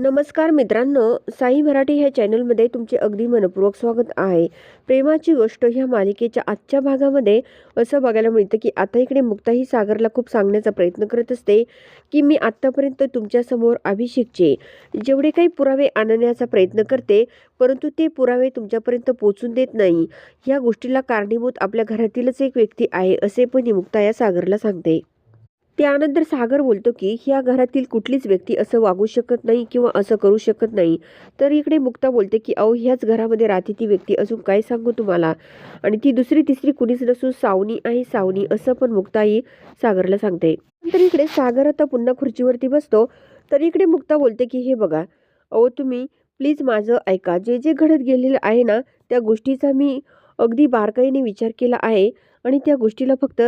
नमस्कार मित्रांनो साई मराठी ह्या चॅनलमध्ये तुमचे अगदी मनपूर्वक स्वागत आहे. प्रेमाची गोष्ट ह्या मालिकेच्या आजच्या भागामध्ये असं बघायला मिळतं की आता इकडे मुक्ताही सागरला खूप सांगण्याचा प्रयत्न करत असते की मी आत्तापर्यंत तुमच्यासमोर अभिषेकचे जेवढे काही पुरावे आणण्याचा प्रयत्न करते परंतु ते पुरावे तुमच्यापर्यंत पोचून देत नाही. ह्या गोष्टीला कारणीभूत आपल्या घरातीलच एक व्यक्ती आहे असे पण ही मुक्ता या सागरला सांगते. त्यानंतर सागर बोलतो की ह्या घरातील कुठलीच व्यक्ती असं वागू शकत नाही किंवा असं करू शकत नाही. तर इकडे मुक्ता बोलते की अहो ह्याच घरामध्ये राहते ती व्यक्ती. अजून काय सांगू तुम्हाला? आणि ती दुसरी तिसरी कुणीच नसून सावनी आहे सावनी असं पण मुक्ताही सागरला सांगते. नंतर इकडे सागर आता पुन्हा खुर्चीवरती बसतो. तर इकडे मुक्ता बोलते की हे बघा अहो तुम्ही प्लीज माझं ऐका. जे जे घडत गेलेलं आहे ना त्या गोष्टीचा मी अगदी बारकाईने विचार केला आहे. आणि त्या गोष्टीला फक्त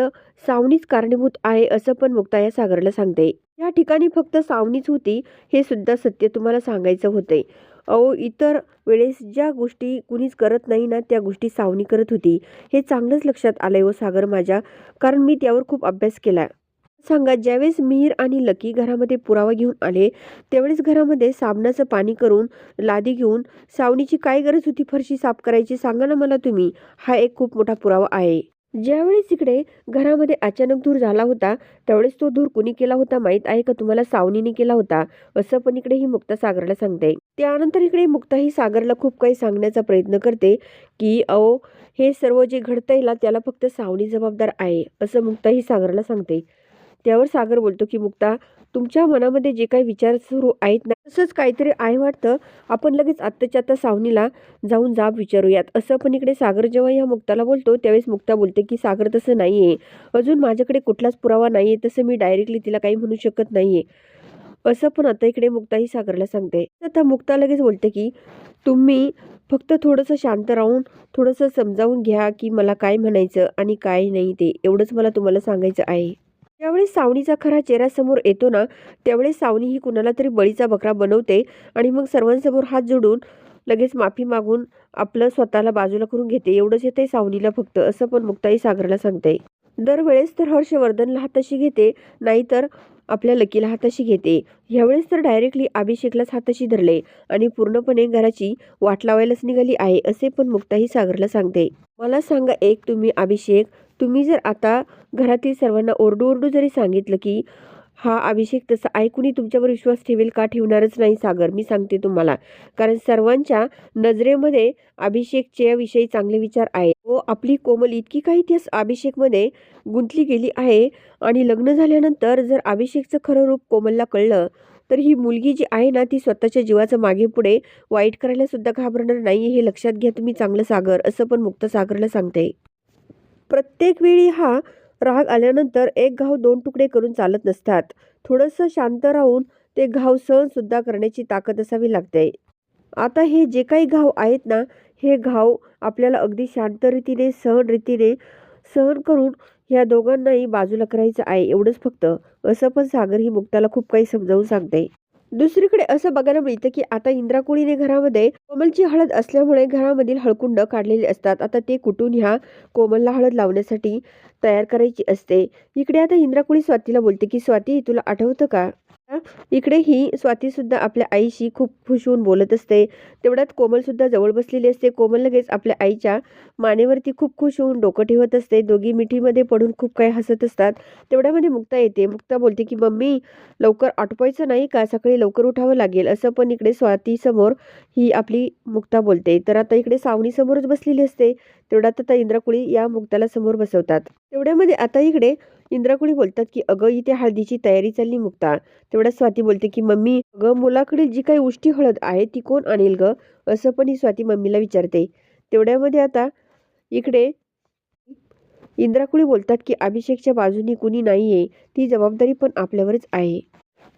सावनीच कारणीभूत आहे असं पण मुक्ता या सागरला सांगते. या ठिकाणी फक्त सावनीच होती हे सुद्धा सत्य तुम्हाला सांगायचं होते. अहो इतर वेळेस ज्या गोष्टी कुणीच करत नाही ना त्या गोष्टी सावनी करत होती. हे चांगलंच लक्षात आलंय हो सागर माझ्या कारण मी त्यावर खूप अभ्यास केला. सांगा ज्यावेळेस मिहीर आणि लकी घरामध्ये पुरावा घेऊन आले त्यावेळेस घरामध्ये साबणाचं पाणी करून लादी घेऊन सावनीची काय गरज होती फरशी साफ करायची सांगा ना मला तुम्ही. हा एक खूप मोठा पुरावा आहे. ज्यावेळेस इकडे घरामध्ये अचानक धूर झाला होता त्यावेळेस तो धूर कुणी केला होता माहीत आहे का? तुम्हाला सावनीने केला होता. असं पण इकडे ही मुक्ता सागरला सांगते. त्यानंतर इकडे मुक्ता ही सागरला खूप काही सांगण्याचा प्रयत्न करते की अहो हे सर्व जे घडतंय ना त्याला फक्त सावनी जबाबदार आहे असं मुक्ता ही सागरला सांगते. त्यावर सागर बोलतो की मुक्ता तुमच्या मनामध्ये जे काही विचार सुरू आहेत ना तसंच काहीतरी आहे वाटतं. आपण लगेच आत्ताच्या आता सावनीला जाऊन जाब विचारूयात. असं पण इकडे सागर जेव्हा ह्या मुक्ताला बोलतो त्यावेळेस मुक्ता बोलते की सागर तसं नाही आहे अजून माझ्याकडे कुठलाच पुरावा नाही आहे तसं मी डायरेक्टली तिला काही म्हणू शकत नाही आहे असं पण आता इकडे मुक्ताही सागरला सांगते. आता मुक्ता लगेच बोलते की तुम्ही फक्त थोडंसं शांत राहून थोडंसं समजावून घ्या की मला काय म्हणायचं आणि काय नाही ते. एवढंच मला तुम्हाला सांगायचं आहे. ज्यावेळेस सावणीचा खरा चेहरा समोर येतो ना त्यावेळेस सावणी ही कुणाला तरी बळीचा बकरा बनवते आणि मग सर्वांसमोर हात जोडून लगेच माफी मागून आपलं स्वतःला बाजूला करून घेते. एवढंच येते सावनीला फक्त असं पण मुक्ताई सागरला सांगते दरवेळेस तर हर्षवर्धनला हाताशी घेते नाहीतर आपल्या लकीला हाताशी घेते. ह्यावेळेस तर डायरेक्टली अभिषेकलाच हाताशी धरले आणि पूर्णपणे घराची वाट लावायलाच निघाली आहे असे पण मुक्ताही सागरला सांगते. मला सांगा एक तुम्ही अभिषेक तुम्ही जर आता घरातील सर्वांना ओरडू ओरडू जरी सांगितलं की हा अभिषेक तसा ऐकूनही तुमच्यावर विश्वास ठेवेल का? ठेवणारच नाही सागर. मी सांगते तुम्हाला. कारण सर्वांच्या नजरेमध्ये अभिषेकच्या विषयी चांगले विचार आहे व हो, आपली कोमल इतकी काही इतिहास अभिषेकमध्ये गुंतली गेली आहे? आणि लग्न झाल्यानंतर जर अभिषेकचं खरं रूप कोमलला कळलं तर ही मुलगी जी आहे ना ती स्वतःच्या जीवाचं मागे पुढे वाईट करायला सुद्धा घाबरणार नाही हे लक्षात घ्या तुम्ही चांगलं सागर असं पण मुक्त सागरला सांगते. प्रत्येक वेळी हा राग आल्यानंतर एक घाव दोन तुकडे करून चालत नसतात. थोडंसं शांत राहून ते घाव सहनसुद्धा करण्याची ताकद असावी लागते. आता हे जे काही घाव आहेत ना हे घाव आपल्याला अगदी शांत रीतीने सहन रीतीने सहन करून ह्या दोघांनाही बाजूला करायचं आहे एवढंच फक्त. असं पण सागर ही मुक्ताला खूप काही समजावून सांगते. दुसरीकडे असं बघायला मिळतं की आता इंद्राकुळीने घरामध्ये कोमलची हळद असल्यामुळे घरामधील हळकुंड काढलेले असतात. आता ते कुटून ह्या कोमलला हळद लावण्यासाठी तयार करायची असते? इकडे आता इंद्राकुळी स्वातीला बोलते की स्वाती तुला आठवतं का? इकडे ही स्वाती सुद्धा आपल्या आईशी खूप खुश होऊन बोलत असते. तेवढ्यात कोमल सुद्धा जवळ बसलेली असते. कोमल लगेच आपल्या आईच्या मानेवरती खूप खुश होऊन डोकं ठेवत असते. दोघी मिठीमध्ये पडून खूप काही हसत असतात. तेवढ्यामध्ये मुक्ता येते. मुक्ता बोलते की मम्मी लवकर आटपायचं नाही का? सकाळी लवकर उठावं लागेल. असं पण इकडे स्वाती समोर ही आपली मुक्ता बोलते. तर आता इकडे सावणीसमोरच बसलेली असते. तेवढ्यात आता इंद्राकुळी या मुक्ताला समोर बसवतात. तेवढ्यामध्ये आता इकडे इंद्राकुळी बोलतात की अगं इथे हळदीची तयारी चालली मुक्ता तेवढ्या स्वाती बोलते की मम्मी अगं मुलाकडे जी काही उष्टी हळद आहे ती कोण आणेल ग? असं पण ही स्वाती मम्मीला विचारते. तेवढ्यामध्ये आता इकडे इंद्राकुळी बोलतात की अभिषेकच्या बाजूनी कुणी नाहीये ती जबाबदारी पण आपल्यावरच आहे.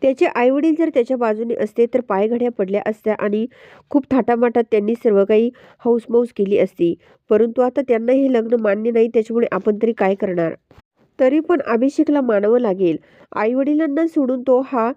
त्याचे आईवडील जर त्याच्या बाजूने असते तर पायघड्या पडल्या असत्या आणि खूप थाटामाटात त्यांनी सर्व काही हौसमौस केली असती. परंतु आता त्यांना हे लग्न मान्य नाही त्याच्यामुळे आपण तरी काय करणार? तरी पण अभिषेकला मानावं लागेल. आईवडिलांना सोडून तो हा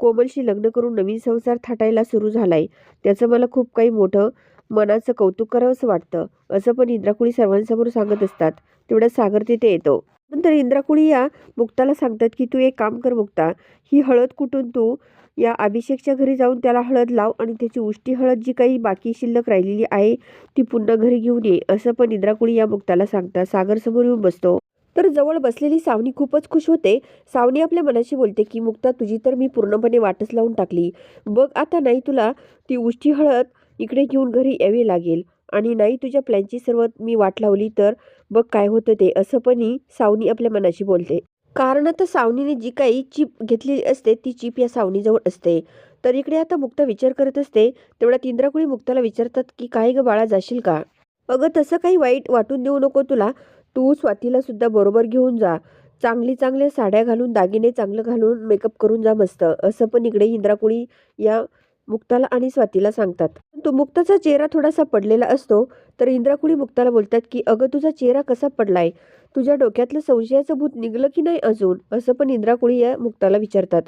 कोमलशी लग्न करून नवीन संसार थाटायला सुरू झालाय. त्याचं मला खूप काही मोठं मनाचं कौतुक करावंसं वाटतं. असं पण इंद्राकुळी सर्वांसमोर सांगत असतात. तेवढा सागर तिथे येतो. नंतर इंद्राकुळी या मुक्ताला सांगतात की तू एक काम कर मुक्ता. ही हळद कुठून तू या अभिषेकच्या घरी जाऊन त्याला हळद लाव आणि त्याची उष्टी हळद जी काही बाकी शिल्लक राहिलेली आहे ती पुन्हा घरी घेऊन ये. असं पण इंद्राकुळी या मुक्ताला सांगतात. सागर समोर येऊन बसतो. तर जवळ बसलेली सावनी खूपच खुश होते. सावनी आपल्या मनाशी बोलते की मुक्ता तुझी तर मी पूर्णपणे वाटच लावून टाकली. बघ आता नाही तुला ती उष्टी हळद इकडे घेऊन घरी यावी लागेल. आणि नाही तुझ्या प्लॅनची सर्व मी वाट लावली तर बघ काय होतं ते असं पणही सावनी आपल्या मनाशी बोलते. कारण आता सावनीने जी काही चिप घेतलेली असते ती चिप या सावनीजवळ असते. तर इकडे आता मुक्ता विचार करत असते तेवढ्यात इंद्राकुळी मुक्ताला विचारतात की काय ग बाळा जाशील का? अगं तसं काही वाईट वाटून देऊ नको तुला. तू स्वातीला सुद्धा बरोबर घेऊन जा. चांगली चांगल्या साड्या घालून दागिने चांगलं घालून मेकअप करून जा मस्त. असं पण इकडे इंद्राकुळी या मुक्ताला आणि स्वातीला सांगतात. तो मुक्ताचा चेहरा थोडासा पडलेला असतो तर इंद्राकुळी मुक्ताला बोलतात की अगं तुझा चेहरा कसा पडलाय? तुझ्या डोक्यातलं संशयाचं भूत निघलं की नाही अजून? असं पण इंद्राकुळी या मुक्ताला विचारतात.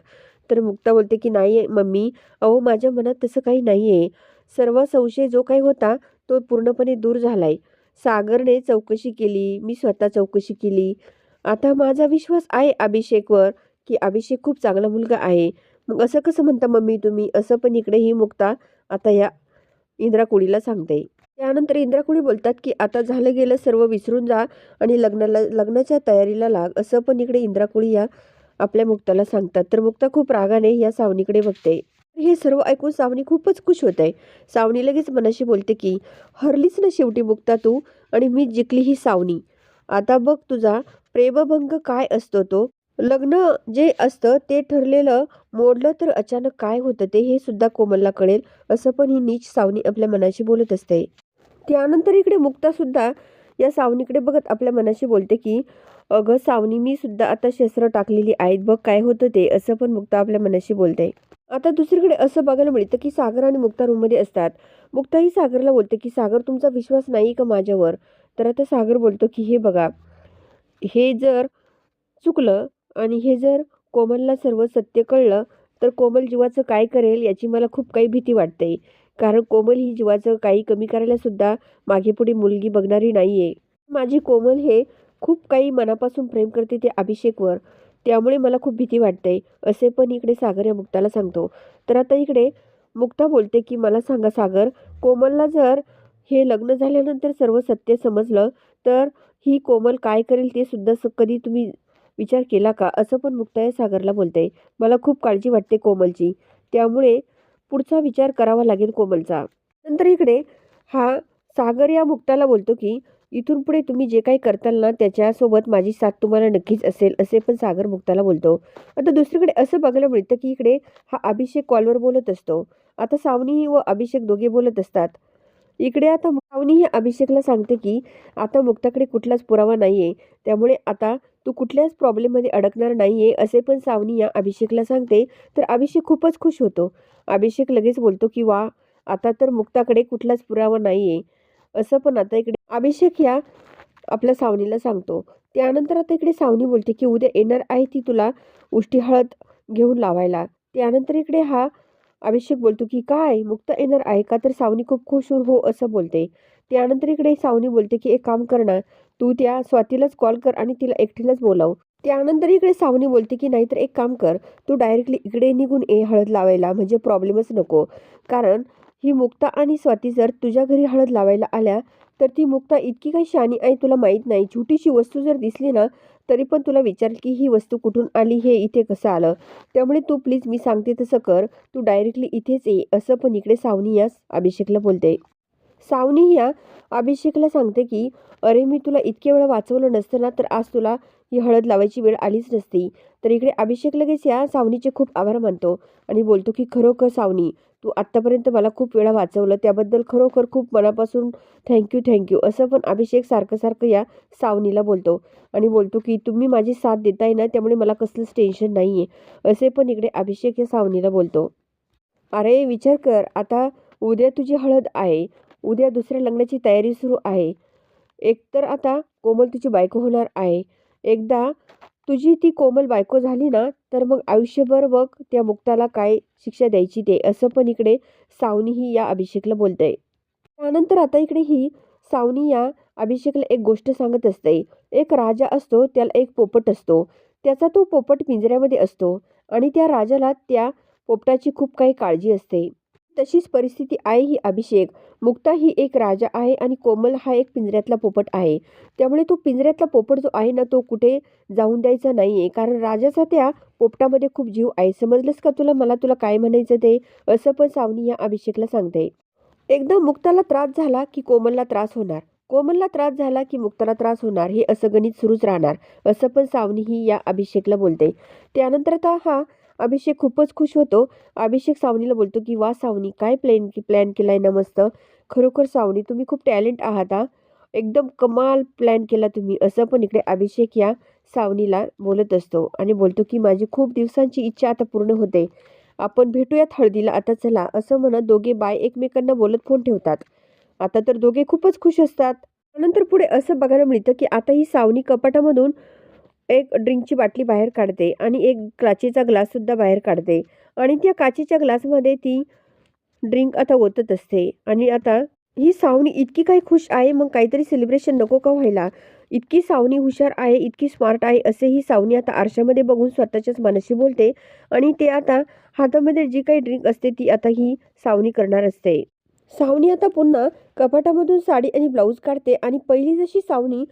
तर मुक्ता बोलते की नाही मम्मी. अहो माझ्या मनात तसं काही नाही आहे सर्व संशय जो काही होता तो पूर्णपणे दूर झालाय. सागरने चौकशी केली मी स्वतः चौकशी केली. आता माझा विश्वास आहे अभिषेकवर की अभिषेक खूप चांगला मुलगा आहे. मग असं कसं म्हणता मम्मी तुम्ही? असं पण इकडे ही मुक्ता आता या इंद्राकुळीला सांगते. त्यानंतर इंद्राकुळी बोलतात की आता झालं गेलं सर्व विसरून जा आणि लग्नाला लग्नाच्या तयारीला लाग. असं पण इकडे इंद्राकुळी या आपल्या मुक्ताला सांगतात. तर मुक्ता खूप रागाने या सावनीकडे बघते. हे सर्व ऐकून सावनी खूपच खुश होत आहे. सावनी लगेच मनाशी बोलते की हरलीच ना शेवटी मुक्ता तू आणि मी जिंकली ही सावनी. आता बघ तुझा प्रेमभंग काय असतो तो. लग्न जे असतं ते ठरलेलं मोडलं तर अचानक काय होतं ते हे सुद्धा कोमलला कळेल असं पण ही नीच सावनी आपल्या मनाशी बोलत असते. त्यानंतर इकडे मुक्ता सुद्धा या सावनीकडे बघत आपल्या मनाशी बोलते की अगं सावनी मी सुद्धा आता शस्त्र टाकलेली आहेत बघ काय होतं ते असं पण मुक्ता आपल्या मनाशी बोलते. आता दुसरीकडे असं बघायला मिळतं की सागर आणि मुक्ता रूममध्ये असतात. मुक्ता ही सागरला बोलते की सागर तुमचा विश्वास नाही का माझ्यावर? तर आता सागर बोलतो की हे बघा हे जर चुकलं आणि हे जर कोमलला सर्व सत्य कळलं तर कोमल जीवाचं काय करेल याची मला खूप काही भीती वाटते. कारण कोमल ही जीवाचं काही कमी करायला सुद्धा मुलगी बघणारी नाही आहे माझी कोमल हे खूप काही मनापासून प्रेम करते ते अभिषेकवर. त्यामुळे मला खूप भीती वाटते. असे पण इकडे सागर या मुक्ताला सांगतो. तर आता इकडे मुक्ता बोलते की मला सांगा सागर कोमलला जर हे लग्न झाल्यानंतर सर्व सत्य समजलं तर ही कोमल काय करेल ते सुद्धा स- कधी तुम्ही विचार केला का? असं पण मुक्ता या सागरला बोलते. मला खूप काळजी वाटते कोमलची. त्यामुळे पुढचा विचार करावा लागेल कोमलचा. नंतर इकडे हा सागर या मुक्ताला बोलतो की इथून पुढे तुम्ही जे काही करताल ना त्याच्यासोबत माझी साथ तुम्हाला नक्कीच असेल असे पण सागर मुक्ताला बोलतो. आता दुसरीकडे असं बघायला मिळतं की इकडे हा अभिषेक कॉलवर बोलत असतो. आता सावनी व अभिषेक दोघे बोलत असतात. इकडे आता सावनी ही अभिषेकला सांगते की आता मुक्ताकडे कुठलाच पुरावा नाही आहे त्यामुळे आता तू कुठल्याच प्रॉब्लेममध्ये अडकणार नाही आहे असे पण सावनी या अभिषेकला सांगते. तर अभिषेक खूपच खुश होतो. अभिषेक लगेच बोलतो की वा आता तर मुक्ताकडे कुठलाच पुरावा नाही आहे असं पण आता इकडे अभिषेक या आपल्या सावनीला सांगतो. त्यानंतर आता इकडे सावनी बोलते की उद्या येणार आहे ती तुला उष्टी हळद घेऊन लावायला. त्यानंतर इकडे हा अभिषेक बोलतो की काय? मुक्ता येणार आहे का? तर सावनी खूप खुश हो असं बोलते. त्यानंतर इकडे सावनी बोलते की एक काम कर ना तू त्या स्वातीलाच कॉल कर आणि तिला एकटीलाच बोलाव. त्यानंतर इकडे सावनी बोलते की नाहीतर एक काम कर तू डायरेक्टली इकडे निघून ये हळद लावायला म्हणजे प्रॉब्लेमच नको. कारण ही मुक्ता आणि स्वाती जर तुझ्या घरी हळद लावायला आल्या तर ती मुक्ता इतकी काही शानी आहे तुला माहीत नाही. छोटीशी वस्तू जर दिसली ना तरी पण तुला विचारेल की ही वस्तू कुठून आली हे इथे कसं आलं? त्यामुळे तू प्लीज मी सांगते तसं कर. तू डायरेक्टली इथेच ये असं पण इकडे सावनी यास अभिषेकला बोलते. सावनी या अभिषेकला सांगते की अरे मी तुला इतके वेळा वाचवलं नसतं ना तर आज तुला ही हळद लावायची वेळ आलीच नसती. तर इकडे अभिषेक लगेच या सावनीचे खूप आभार मानतो आणि बोलतो की खरोखर सावनी तू आत्तापर्यंत मला खूप वेळा वाचवलं. त्याबद्दल खरोखर खूप मनापासून थँक्यू थँक्यू असं पण अभिषेक सारखं सारखं या सावनीला बोलतो आणि बोलतो की तुम्ही माझी साथ देताय ना त्यामुळे मला कसलंच टेन्शन नाही आहे असे पण इकडे अभिषेक या सावनीला बोलतो. अरे विचार कर. आता उद्या तुझी हळद आहे. उद्या दुसऱ्या लग्नाची तयारी सुरू आहे. एकतर आता कोमल तुझी बायको होणार आहे. एकदा तुझी ती कोमल बायको झाली ना तर मग आयुष्यभर बघ त्या मुक्ताला काय शिक्षा द्यायची ते असं पण इकडे सावनी ही या अभिषेकला बोलते त्यानंतर आता इकडे ही सावनी या अभिषेकला एक गोष्ट सांगत असते. एक राजा असतो त्याला एक पोपट असतो. त्याचा तो पोपट पिंजऱ्यामध्ये असतो आणि त्या राजाला त्या पोपटाची खूप काही काळजी असते. तशीच परिस्थिती आहे ही अभिषेक. मुक्ता ही एक राजा आहे आणि कोमल हा एक पिंजऱ्यातला पोपट आहे. त्यामुळे तो पिंजऱ्यातला पोपट जो आहे ना तो कुठे जाऊन द्यायचा नाही आहे कारण राजाचा त्या पोपटामध्ये खूप जीव आहे. समजलंस का तुला? मला तुला काय म्हणायचं ते? असं पण सावनी या अभिषेकला सांगते. एकदा मुक्ताला त्रास झाला की कोमलला त्रास होणार. कोमलला त्रास झाला की मुक्ताला त्रास होणार. हे असं गणित सुरूच राहणार. असं पण सावनी ही या अभिषेकला बोलते. त्यानंतर आता हा अभिषेक खूपच खुश होतो. अभिषेक सावनीला बोलतो की वा सावनी काय प्लॅन प्लॅन केला आहे ना मस्त? खरोखर सावनी तुम्ही खूप टॅलेंट आहात हा. एकदम कमाल प्लॅन केला तुम्ही. असं पण इकडे अभिषेक या सावनीला बोलत असतो आणि बोलतो की माझी खूप दिवसांची इच्छा आता पूर्ण होते. आपण भेटूयात हळदीला. आता चला. असं म्हणत दोघे बाय एकमेकांना बोलत फोन ठेवतात. आता तर दोघे खूपच खुश असतात. नंतर पुढे असं बघायला मिळतं की आता ही सावनी कपाटामधून एक ड्रिंकची बाटली बाहेर काढते आणि एक काचेचा ग्लाससुद्धा बाहेर काढते. आणि त्या काचेच्या ग्लासमध्ये ती ड्रिंक आता ओतत असते. आणि आता ही सावनी इतकी काही खुश आहे मग काहीतरी सेलिब्रेशन नको का व्हायला? इतकी सावनी हुशार आहे इतकी स्मार्ट आहे असे ही सावनी आता आरशामध्ये बघून स्वतःच्याच मनाशी बोलते. आणि ते आता हातामध्ये जी काही ड्रिंक असते ती आता ही सावनी करणार असते. सावनी आता पुन्हा कपाटामधून साडी आणि ब्लाऊज काढते. आणि पहिली जशी सावनी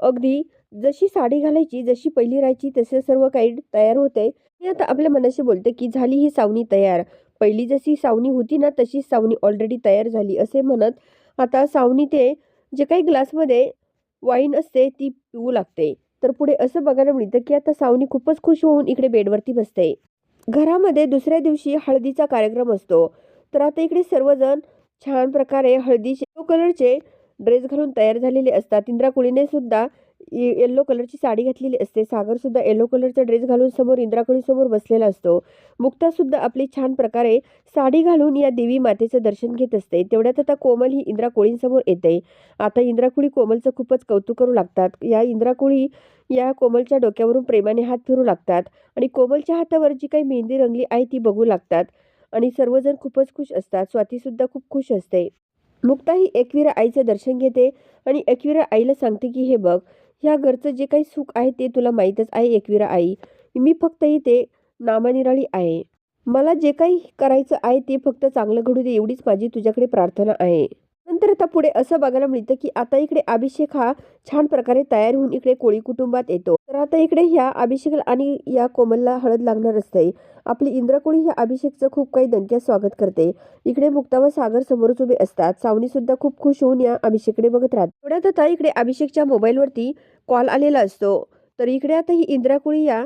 अगदी जशी साडी घालायची जशी पहिली राहायची तसे सर्व काही तयार होते. मी आता आपल्या मनाशी बोलते की झाली ही सावनी तयार. पहिली जशी सावनी होती ना तशी सावनी ऑलरेडी तयार झाली असे म्हणत आता सावनी ते जे काही ग्लासमध्ये वाईन असते ती पिऊ लागते. तर पुढे असं बघायला मिळतं की आता सावनी खूपच खुश होऊन इकडे बेडवरती बसते. घरामध्ये दुसऱ्या दिवशी हळदीचा कार्यक्रम असतो. तर आता इकडे सर्वजण छान प्रकारे हळदीचे कलरचे ड्रेस घालून तयार झालेले असतात. इंद्रा कुळीने सुद्धा येल्लो कलरची साडी घातलेली असते. सागरसुद्धा येल्लो कलरचा ड्रेस घालून समोर इंद्राकळीसमोर बसलेला असतो. मुक्तासुद्धा आपली छान प्रकारे साडी घालून या देवी मातेचं दर्शन घेत असते. तेवढ्यात आता कोमल ही इंद्राकोळींसमोर येते. आता इंद्राकुळी कोमलचं खूपच कौतुक करू लागतात. या इंद्राकुळी या कोमलच्या डोक्यावरून प्रेमाने हात फिरू लागतात आणि कोमलच्या हातावर जी काही मेहंदी रंगली आहे ती बघू लागतात आणि सर्वजण खूपच खुश असतात. स्वातीसुद्धा खूप खुश असते. मुक्ता ही एकविरा आईचं दर्शन घेते आणि एकविरा आईला सांगते की हे बघ ह्या घरचं जे काही सुख आहे ते तुला माहीतच आहे एकविरा आई. मी फक्त इथे नामानिराळी आहे. मला जे काही करायचं आहे ते फक्त चांगलं घडू दे एवढीच माझी तुझ्याकडे प्रार्थना आहे. नंतर आता पुढे असं बघायला मिळतं की आता इकडे अभिषेक हा छान प्रकारे तयार होऊन इकडे कोळी कुटुंबात येतो. तर आता इकडे ह्या अभिषेक आणि या कोमलला हळद लागणार असते. आपली इंद्रकोळी ह्या अभिषेकचं खूप काही दणक्यात स्वागत करते. इकडे मुक्ता व सागर समोरच उभे असतात. सावनी सुद्धा खूप खुश होऊन या अभिषेकडे बघत राहत थोड्यात आता इकडे अभिषेकच्या मोबाईलवरती कॉल आलेला असतो. तर इकडे आता ही इंद्राकुळी या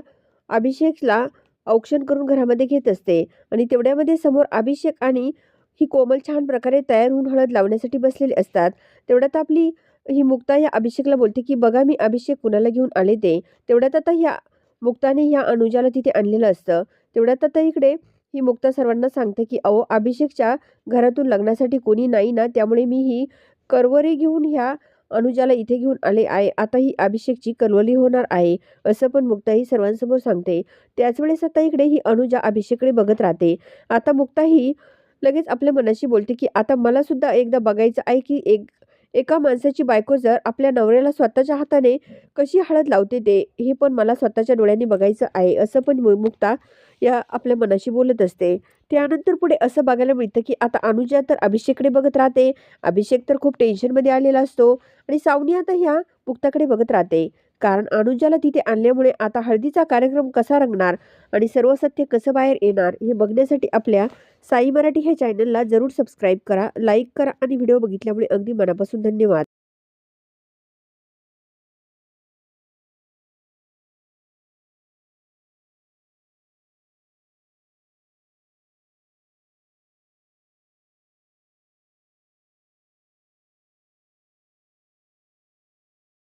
अभिषेकला औक्षण करून घरामध्ये घेत असते. आणि तेवढ्यामध्ये समोर अभिषेक आणि ही कोमल छान प्रकारे तयार होऊन हळद लावण्यासाठी बसलेले असतात. तेवढ्यात आपली ही मुक्ता या अभिषेकला बोलते की बघा मी अभिषेक कुणाला घेऊन आले ते? तेवढ्यात आता ह्या मुक्ताने ह्या अनुजाला तिथे आणलेलं असतं. तेवढ्यात आता इकडे ही मुक्ता सर्वांना सांगते की अहो अभिषेकच्या घरातून लग्नासाठी कोणी नाही ना त्यामुळे मी ही करवरी घेऊन ह्या अनुजाला इथे घेऊन आले आहे. आता ही अभिषेकची कलवली होणार आहे असं पण मुक्ता ही सर्वांसमोर सांगते. त्याच वेळेस आता इकडे ही अनुजा अभिषेककडे बघत राहते. आता मुक्ता ही लगेच आपल्या मनाशी बोलते की आता मला सुद्धा एकदा बघायचं आहे की एक एका माणसाची बायको जर आपल्या नवऱ्याला स्वतःच्या हाताने कशी हळद लावते ते हे पण मला स्वतःच्या डोळ्यांनी बघायचं आहे असं पण मु- मुक्ता या आपल्या मनाशी बोलत असते. त्यानंतर पुढे असं बघायला मिळतं की आता अनुजा तर अभिषेककडे बघत राहते. अभिषेक तर खूप टेन्शनमध्ये आलेला असतो. आणि सावनी आता ह्या मुक्ताकडे बघत राहते. कारण अनुजाला तिथे आणल्यामुळे आता हळदीचा कार्यक्रम कसा रंगणार आणि सर्व सत्य कसं बाहेर येणार हे बघण्यासाठी आपल्या साई मराठी ह्या चॅनलला जरूर सबस्क्राईब करा लाईक करा आणि व्हिडिओ बघितल्यामुळे अगदी मनापासून धन्यवाद.